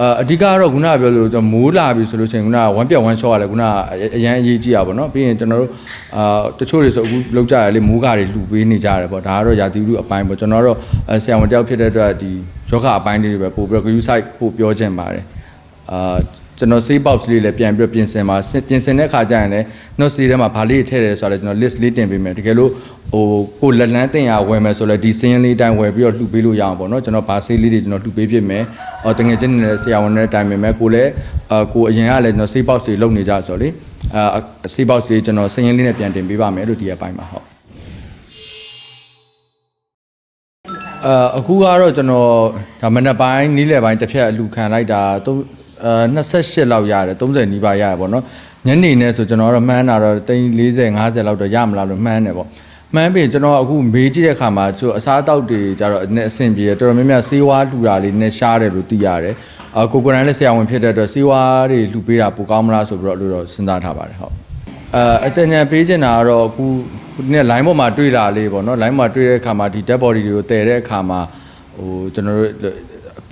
အာအဓိကကတော့ခုနကပြောလို့ကျွန်တော်မိုးလာပြီဆိုလို့ရှိရင်ခုနက one ပြတ် one shot ကလည်းခုနကအရန်အရေးကြီးတာပေါ့နော်ပြီးရင်ကျွန်တော်တို့အာတချို့တွေဆိုအခုလောက်ကြရလေမိုးကားတွေလှူပေးနေကြတယ်ပေါ့ဒါကတော့ရာသီဥတုအပိုင်းပေါ့ကျွန်တော်တို့ဆရာဝန်တယောက်ဖြစ်တဲ့အတွက်ဒီယောဂအပိုင်းလေးတွေပဲပို့ပြီးတော့ queue site ပို့ပြောချင်ပါတယ်အာ ကျွန်တော် save box လေးလည်းပြန်ပြီးတော့ပြင်ဆင်ပါပြင်ဆင်တဲ့အခါကျရင်လည်း note လေးထဲမှာဗာလေးထည့်တယ်ဆိုတော့ကျွန်တော် list လေးတင်ပေးမယ်တကယ်လို့ဟိုကိုလက်လန်းတင်ရဝယ်မယ်ဆိုလည်းဒီစင်းရင်းလေးအတိုင်းဝယ်ပြီးတော့လှူပေးလို့ရအောင်ပေါ့နော်ကျွန်တော်ဗာဆေးလေးတွေကျွန်တော်လှူပေးဖြစ်မယ်အော်တကယ်ချင်းနေတဲ့ဆရာဝန်နဲ့တိုင်ပင်မယ်ကိုလည်းအာကိုအရင်ကလည်းကျွန်တော် save box တွေလုပ်နေကြဆိုတော့လေအာ save box လေးကျွန်တော်စင်းရင်းလေးနဲ့ပြန်တင်ပေးပါမယ်လို့ဒီအပိုင်းမှာဟုတ်အာအခုကတော့ကျွန်တော်ဒါမနက်ပိုင်းနီးလယ်ပိုင်းတစ်ဖြတ်အလူခံလိုက်တာသုံး အာ28လောက်ရတယ်30နီးပါးရတယ်ပေါ့နော်ညနေနဲ့ဆိုကျွန်တော်ကတော့မှန်းတာတော့တိန်40 50လောက်တော့ရမလားလို့မှန်းတယ်ပေါ့မှန်းပြီးကျွန်တော်အခုမေးကြည့်တဲ့အခါမှာကျို့အစားအသောက်တွေကြတော့အနဲ့အဆင်ပြေတယ်တော်တော်များများဆေးဝါးလှူတာလေးနဲ့ရှားတယ်လို့သိရတယ်အာကိုကိုရန်လည်းဆရာဝန်ဖြစ်တဲ့အတွက်ဆေးဝါးတွေလှူပေးတာပိုကောင်းမလားဆိုပြီးတော့လို့တော့စဉ်းစားထားပါတယ်ဟုတ်အဲအကြံဉာဏ်ပေးချင်တာကတော့အခုဒီနေ့ line ပေါ်မှာတွေ့တာလေးပေါ့နော် line မှာတွေ့တဲ့အခါမှာဒီ dead body တွေကိုတည်တဲ့အခါမှာဟိုကျွန်တော်တို့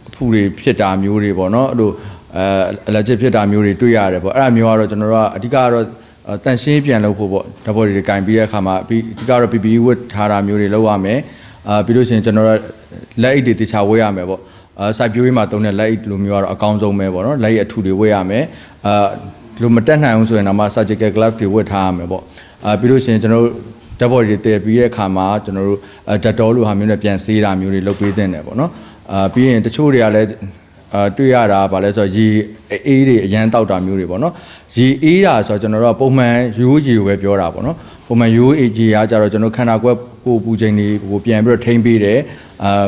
အဖူတွေဖြစ်တာမျိုးတွေပေါ့နော်အဲ့လို အဲ allergic ဖြစ်တာမျိုးတွေတွေ့ရတယ်ပေါ့အဲ့ဒါမျိုးကတော့ကျွန်တော်တို့ကအဓိကကတော့တန်ရှင်းပြန်လုပ်ဖို့ပေါ့ dead body တွေကင်ပြီးတဲ့အခါမှာအဓိကတော့ PPE ဝတ်ထားတာမျိုးတွေလုပ်ရမယ်အာပြီးလို့ရှိရင်ကျွန်တော်တို့လက်အိတ်တွေတခြားဝေးရမယ်ပေါ့အာစိုက်ပျိုးရေးမှာတုံးတဲ့လက်အိတ်လိုမျိုးကတော့အကောင်းဆုံးပဲပေါ့နော်လက်အိတ်အထူတွေဝေးရမယ်အာဒီလိုမတက်နိုင်အောင်ဆိုရင်တော့မှ surgical glove တွေဝတ်ထားရမယ်ပေါ့အာပြီးလို့ရှိရင်ကျွန်တော်တို့ dead body တွေတည်ပြီးတဲ့အခါမှာကျွန်တော်တို့ဓာတ်တော်လိုဟာမျိုးနဲ့ပြန်ဆေးတာမျိုးတွေလုပ်ပေးသင့်တယ်ပေါ့နော်အာပြီးရင်တချို့တွေကလည်း အာတွေ့ရတာဗာလဲဆိုတော့ရေအေးတွေအရန်တောက်တာမျိုးတွေပေါ့နော်ရေအေးတာဆိုတော့ကျွန်တော်တို့ကပုံမှန်ရိုးရေကိုပဲပြောတာပေါ့နော်ပုံမှန်ရိုးအေးရေအားကြတော့ကျွန်တော်ခန္ဓာကိုယ်ကိုပူချိန်တွေကိုပြန်ပြီးတော့ထိမ့်ပေးတယ်အာ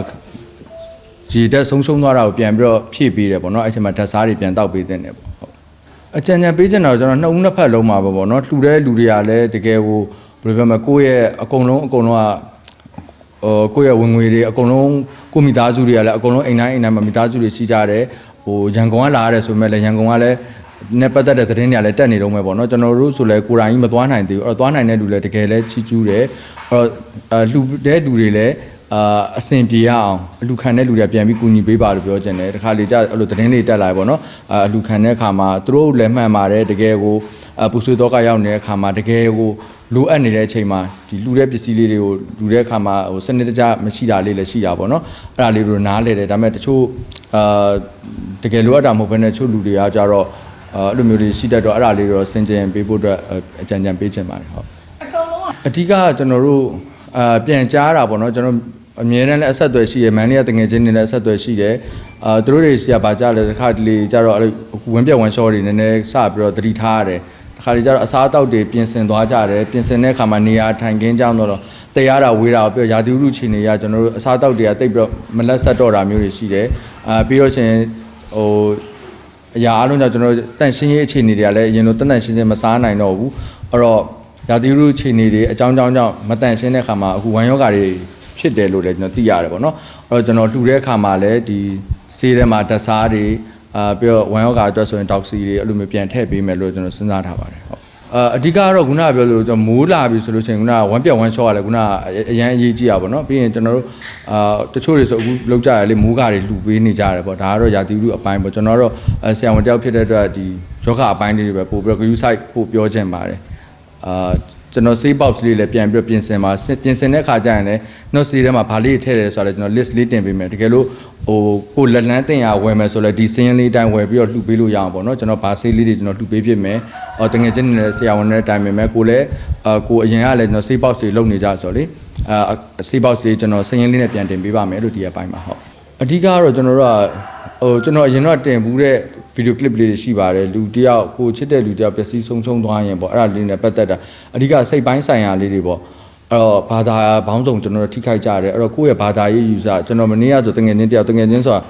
ရေတက်ဆုံးရှုံးသွားတာကိုပြန်ပြီးတော့ဖြည့်ပေးတယ်ပေါ့နော်အဲ့ချိန်မှာဓာတ်စားတွေပြန်တောက်ပေးသင့်တယ်ပေါ့ဟုတ်အကြံဉာဏ်ပေးချင်တာတော့ကျွန်တော်နှစ်ဦးနှစ်ဖက်လုံးမှာပဲပေါ့နော်လှူတဲ့လူတွေကလည်းတကယ်ကိုဘယ်လိုပြောမလဲကိုယ့်ရဲ့အကုန်လုံးအကုန်လုံးကဟို ကိုယ့်ရဲ့ဝင်ငွေတွေအကုန်လုံးကိုမိသားစုတွေကလည်းအကုန်လုံးအိမ်တိုင်းအိမ်တိုင်းမှာမိသားစုတွေရှိကြတယ်ဟိုရန်ကုန်ကလာရတယ်ဆိုပေမဲ့လည်းရန်ကုန်ကလည်းနဲ့ပတ်သက်တဲ့သတင်းတွေကလည်းတက်နေတော့မယ်ပေါ့နော်ကျွန်တော်တို့ဆိုလည်းကိုယ်တိုင်ကြီးမသွားနိုင်သေးဘူးအဲ့တော့သွားနိုင်တဲ့လူလည်းတကယ်လည်းချီးကျူးတယ်အဲ့တော့အလှူတဲ့လူတွေလည်းအာအဆင်ပြေရအောင်အလူခံတဲ့လူတွေကပြန်ပြီးကူညီပေးပါလို့ပြောချင်တယ်တခါလေကြာအဲ့လိုသတင်းတွေတက်လာပေါ့နော်အာအလူခံတဲ့အခါမှာသူတို့လည်းမှန်ပါတယ်တကယ်ကိုအပူဆွေးတော့ကရောက်နေတဲ့အခါမှာတကယ်ကို လိုအပ်နေတဲ့အချိန်မှာဒီလူတဲ့ပစ္စည်းလေးတွေကိုလူတဲ့အခါမှာဟိုစနစ်တကျမရှိတာလေးလည်းရှိတာပေါ့နော်အဲ့ဒါလေးတို့နားလဲတယ်ဒါပေမဲ့တချို့အာတကယ်လိုအပ်တာမဟုတ်ဘဲနဲ့တချို့လူတွေကကြတော့အဲ့လိုမျိုးတွေရှိတတ်တော့အဲ့ဒါလေးတော့စင်ကြင်ပေးဖို့အတွက်အကြံဉာဏ်ပေးချင်ပါတယ်ဟုတ်အကုန်လုံးကအဓိကကျွန်တော်တို့အာပြန်ကြားတာပေါ့နော်ကျွန်တော်အမြဲတမ်းလည်းအဆက်အသွယ်ရှိရမန်လေးကတငယ်ချင်းတွေလည်းအဆက်အသွယ်ရှိတယ်အာသူတို့တွေဆီကဗာကြလဲတစ်ခါတလေကြတော့အဲ့လိုဝင်းပြက်ဝမ်းရှော့တွေနည်းနည်းစပြီးတော့သတိထားရတယ် တစ်ခါတလေကြတော့အစားအသောက်တွေပြင်ဆင်သွားကြတယ်ပြင်ဆင်တဲ့အခါမှာနေရာထိုင်ခင်းကြောင်းတော့တရားတာဝေးတာကိုပြီးတော့ရာသီဥတုချိန်တွေရကျွန်တော်တို့အစားအသောက်တွေကတိတ်ပြီးတော့မလက်ဆက်တော့တာမျိုးတွေရှိတယ်အာပြီးတော့ချင်းဟိုအရာအားလုံးကြောင့်ကျွန်တော်တို့တန့်ရှင်းရေးအခြေအနေတွေကလည်းအရင်လိုတန့်တန့်ရှင်းရှင်းမစားနိုင်တော့ဘူးအဲ့တော့ရာသီဥတုအခြေအနေတွေအကြောင်းကြောင်းကြောင့်မတန့်ရှင်းတဲ့ခါမှာအခုဝမ်ယောဂါတွေဖြစ်တယ်လို့လည်းကျွန်တော်သိရတယ်ပေါ့နော်အဲ့တော့ကျွန်တော်လှူတဲ့ခါမှာလည်းဒီဆေးထဲမှာဓာတ်စားတွေ အာပြီးတော့ဝမ်ယောဂါအတွက်ဆိုရင်ဒေါက်ဆီတွေအဲ့လိုမျိုးပြန်ထည့်ပေးမယ်လို့ကျွန်တော်စဉ်းစားထားပါတယ်ဟုတ်အာအဓိကကတော့ခုနကပြောလို့ကျွန်တော်မိုးလာပြီဆိုလို့ရှိရင်ခုနက one ပြတ် one shot ကလည်းခုနကအရန်အရေးကြီးတာပေါ့နော်ပြီးရင်ကျွန်တော်တို့အာတချို့တွေဆိုအခုလောက်ကြရလေမိုးကားတွေလှူပေးနေကြတယ်ပေါ့ဒါကတော့ရာသီဥတုအပိုင်းပေါ့ကျွန်တော်တို့ဆရာဝန်တယောက်ဖြစ်တဲ့အတွက်ဒီယောဂအပိုင်းလေးတွေပဲပို့ပြီးတော့ queue site ပို့ပြောချင်ပါတယ်အာ ကျွန်တော် save box လေးလည်းပြန်ပြီးတော့ပြင်ဆင်ပါပြင်ဆင်တဲ့အခါကျရင်လည်း note လေးထဲမှာဗာလေးထည့်တယ်ဆိုတော့ကျွန်တော် list လေးတင်ပေးမယ်တကယ်လို့ဟိုကိုလက်လန်းတင်ရဝယ်မယ်ဆိုလည်းဒီစင်းရင်းလေးတိုင်းဝယ်ပြီးတော့လှူပေးလို့ရအောင်ပေါ့နော်ကျွန်တော်ဗာဆေးလေးတွေကျွန်တော်လှူပေးဖြစ်မယ်အော်တကယ်ချင်းနေတဲ့ဆရာဝန်နဲ့တိုင်ပင်မယ်ကိုလည်းအာကိုအရင်ကလည်းကျွန်တော် save box တွေလုပ်နေကြဆိုတော့လေအာ save box လေးကျွန်တော်စင်းရင်းလေးနဲ့ပြန်တင်ပေးပါမယ်လို့ဒီအပိုင်းမှာဟုတ်အဓိကကတော့ကျွန်တော်တို့ကဟိုကျွန်တော်အရင်တော့တင်ဘူးတဲ့ video clip လေးတွေရှိပါတယ်လူတယောက်ကိုချစ်တဲ့လူတယောက်ပျက်စီးဆုံးရှုံးသွားရင်ပေါ့အဲ့ဒါလေးနဲ့ပတ်သက်တာအဓိကစိတ်ပိုင်းဆိုင်ရာလေးတွေပေါ့အဲ့တော့ဘာသာဘောင်းဆောင်ကျွန်တော်တို့ထိခိုက်ကြတယ်အဲ့တော့ကိုယ့်ရဲ့ဘာသာရေးယူဆကျွန်တော်မနေ့ကဆိုတငယ်ချင်းတယောက်တငယ်ချင်းဆိုတာ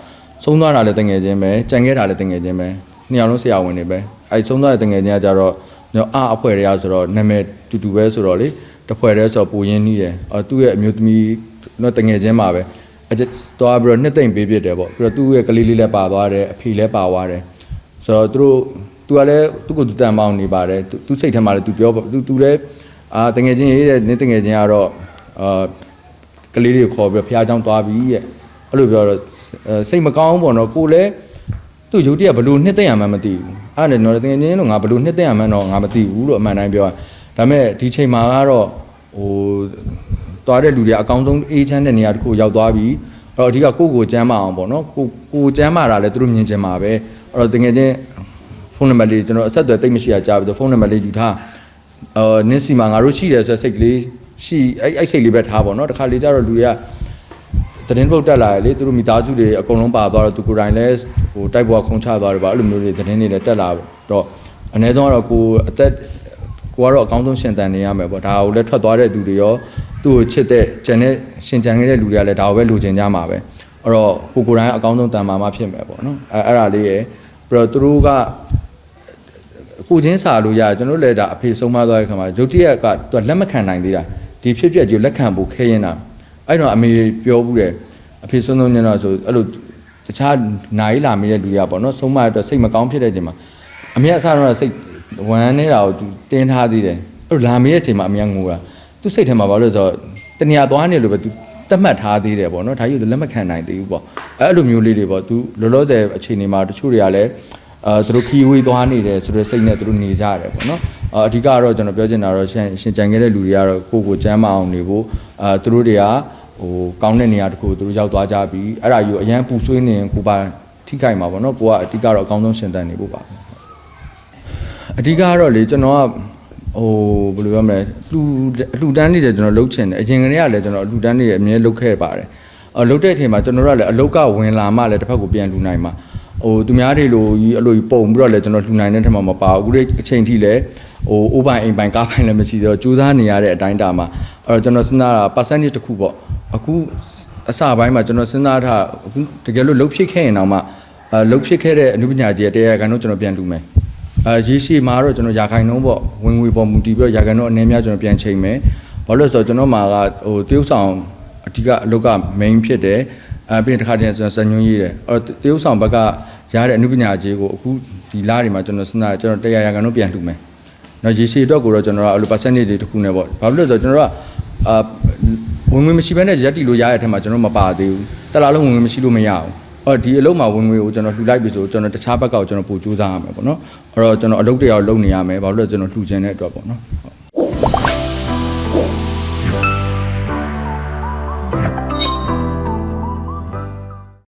ဆုံးသွားတာလည်းတငယ်ချင်းပဲကြံခဲ့တာလည်းတငယ်ချင်းပဲနှစ်ယောက်လုံးဆရာဝန်တွေပဲအဲ့ဆုံးသွားတဲ့တငယ်ချင်းကကြတော့ကျွန်တော်အအဖွဲ့တွေကဆိုတော့နာမည်တူတူပဲဆိုတော့လေတစ်ဖွဲ့တည်းဆိုတော့ပူရင်းနှီးတယ်အော်သူ့ရဲ့အမျိုးသမီးတော့တငယ်ချင်းပါပဲအဲ့သွားပြီးတော့နှစ်သိမ့်ပေးပြတယ်ပေါ့ပြီးတော့သူ့ရဲ့ကလေးလေးလည်းပါသွားတယ်အဖေလည်းပါသွားတယ် ဆိုတော့သူတို့သူကလည်းသူ့ကိုသူတန်ပေါင်းနေပါတယ်သူသူစိတ်ထဲမှာလည်းသူပြောသူသူလည်းအာတငယ်ချင်းရေးတဲ့နင်းတငယ်ချင်းကတော့အာကလေးတွေကိုခေါ်ပြီးဖះเจ้าသွားပြီရဲ့အဲ့လိုပြောတော့အဲစိတ်မကောင်းဘူးပေါ့နော်ကိုလည်း သူ့ရုပ်တရက်ဘလို့နှစ်သိမ့်ရမှန်းမသိဘူးအဲ့ဒါနဲ့ကျွန်တော်တကယ်ချင်းလို့ငါဘလို့နှစ်သိမ့်ရမှန်းတော့ငါမသိဘူးလို့အမှန်တိုင်းပြောရဒါပေမဲ့ဒီချိန်မှာကတော့ဟိုသွားတဲ့လူတွေအကောင်းဆုံးအေးချမ်းတဲ့နေရာတစ်ခုရောက်သွားပြီအဲ့တော့အဓိကကိုယ့်ကိုယ်ကျမ်းမအောင်ပေါ့နော်ကိုကိုယ်ကျမ်းမာတာလည်းသူတို့မြင်ချင်မှာပဲအဲ့ တော့တကယ်ချင်းဖုန်းနံပါတ်လေးကျွန်တော်အဆက်အသွယ်တိတ်မရှိရကြားပြီးတော့ဖုန်းနံပါတ်လေးယူထားအာနင်းစီမှာငါတို့ရှိတယ်ဆိုတဲ့စိတ်ကလေးရှိအဲ့အဲ့စိတ်လေးပဲထားပေါ့နော်တခါလေကျတော့လူတွေကသတင်းပုတ်တက်လာရလေသူတို့မိသားစုတွေအကုန်လုံးပါသွားတော့သူကိုယ်တိုင်လည်းဟိုတိုက်ပေါ်ခုံချသွားတယ်ပါအဲ့လိုမျိုးတွေသတင်းတွေလည်းတက်လာတော့အ ਨੇ ဆုံးကတော့ကိုအသက်ကိုကတော့အကောင်းဆုံးရှင်တန်နေရမယ်ပေါ့ဒါကိုလည်းထွက်သွားတဲ့လူတွေရောသူ့ကိုချစ်တဲ့ကျန်တဲ့ရှင်ကြံခဲ့တဲ့လူတွေကလည်းဒါကိုပဲလိုချင်ကြမှာပဲအဲ့တော့ကိုကိုယ်တိုင်ကအကောင်းဆုံးတန်မာမှဖြစ်မယ်ပေါ့နော်အဲအဲ့ဒါလေးရယ် ပြီးတော့သူတို့ကကိုချင်းစာလို့ရတယ်ကျွန်တော်တို့လည်းဒါအဖေဆုံးမသွားတဲ့ခါမှာရုတ်တရက်ကသူကလက်မခံနိုင်သေးတာဒီဖြစ်ပျက်ကြီးကိုလက်ခံဖို့ခဲရင်တာအဲ့တော့အမေပြောဘူးတယ်အဖေဆုံးဆုံးညတော့ဆိုအဲ့လိုတခြားနိုင်လာမိတဲ့လူတွေကပေါ့နော်ဆုံးမရတော့စိတ်မကောင်းဖြစ်တဲ့အချိန်မှာအမေကအစားတော့စိတ်ဝမ်းနေတာကိုသူတင်းထားသေးတယ်အဲ့လိုလာမိတဲ့အချိန်မှာအမေကငိုတာသူစိတ်ထဲမှာဘာလို့လဲဆိုတော့တနေရာသွားနေလို့ပဲသူ တတ်မှတ်ထားသေးတယ်ပေါ့နော်ဒါကြီးကိုလက်မခံနိုင်သေးဘူးပေါ့အဲ့လိုမျိုးလေးတွေပေါ့သူလောလောဆယ်အခြေအနေမှာတချို့တွေကလည်းအဲသူတို့ခီဝေးသွားနေတယ်ဆိုတဲ့စိတ်နဲ့သူတို့နေကြရတယ်ပေါ့နော်အအဓိကကတော့ကျွန်တော်ပြောချင်တာတော့ရှင်ရှင်ကြံခဲ့တဲ့လူတွေကတော့ကိုယ့်ကိုကျမ်းမအောင်နေဖို့အဲသူတို့တွေကဟိုကောင်းတဲ့နေရာတစ်ခုကိုသူတို့ရောက်သွားကြပြီအဲ့ဒါယူအရန်ပူဆွေးနေရင်ကိုပါထိခိုက်မှာပေါ့နော်ကိုကအဓိကတော့အကောင်းဆုံးရှင်တန်နေဖို့ပါအဓိကကတော့လေကျွန်တော်က ဟိုဘယ်လိုပြောမလဲလူအလှူတန်းနေတယ်ကျွန်တော်လှုပ်ချင်တယ်အရင်ကတည်းကလည်းကျွန်တော်အလှူတန်းနေတယ်အမြဲလှုပ်ခဲ့ပါတယ်အလှုပ်တဲ့အချိန်မှာကျွန်တော်တို့ကလည်းအလုတ်ကဝင်လာမှလည်းတစ်ဖက်ကိုပြန်လှူနိုင်မှာဟိုသူများတွေလိုကြီးအဲ့လိုကြီးပုံပြီးတော့လည်းကျွန်တော်လှူနိုင်တဲ့ထက်မှမပါဘူးအခုဒီအချိန်ထိလည်းဟိုအိုးပိုင်အိမ်ပိုင်ကားပိုင်လည်းမရှိတော့ကြိုးစားနေရတဲ့အတိုင်းတာမှာအဲ့တော့ကျွန်တော်စဉ်းစားတာ percentage တစ်ခုပေါ့အခုအစပိုင်းမှာကျွန်တော်စဉ်းစားထားအခုတကယ်လို့လှုပ်ဖြစ်ခဲ့ရင်တော့မှအဲလှုပ်ဖြစ်ခဲ့တဲ့အနုပညာကြီးတရားခိုင်တော့ကျွန်တော်ပြန်လှူမယ် အဲရေရှည်မှာတော့ကျွန်တော်ရာခိုင်နှုန်းပေါ့ဝင်ငွေပေါ်မူတည်ပြီးတော့ရာခိုင်နှုန်းအနည်းများကျွန်တော်ပြန်ချိန်မယ်ဘာလို့လဲဆိုတော့ကျွန်တော်မှာကဟိုတရုပ်ဆောင်အဓိကအလုပ်က main ဖြစ်တယ်အဲပြီးရင်တစ်ခါတည်းကျွန်တော်စံညွှန်းရေးတယ်အဲ့တော့တရုပ်ဆောင်ဘက်ကရတဲ့အမှုပညာကြီးကိုအခုဒီလတွေမှာကျွန်တော်စဉ်းစားကျွန်တော်တရားရကန်တော့ပြန်လှူမယ်။နော်ရေရှည်အတွက်ကိုတော့ကျွန်တော်ကအဲ့လို percentage တွေတစ်ခုနဲ့ပေါ့။ဘာဖြစ်လို့လဲဆိုတော့ကျွန်တော်ကအာဝင်ငွေမရှိဘဲနဲ့ရက်တီလို့ရတဲ့အထက်မှာကျွန်တော်မပါသေးဘူး။တစ်လားလုံးဝင်ငွေမရှိလို့မရဘူး။ အော်ဒီအလုပ်မှာဝင်ငွေကိုကျွန်တော်လှူလိုက်ပြီဆိုကျွန်တော်တခြားဘက်ကောက်ကျွန်တော်ပို့ကြိုးစားရမယ်ပေါ့နော်။အဲ့တော့ကျွန်တော်အလုပ်တွေရောလုပ်နေရမယ်။ဘာလို့လဲဆိုတော့ကျွန်တော်လှူခြင်းတဲ့အတွက်ပေါ့နော်။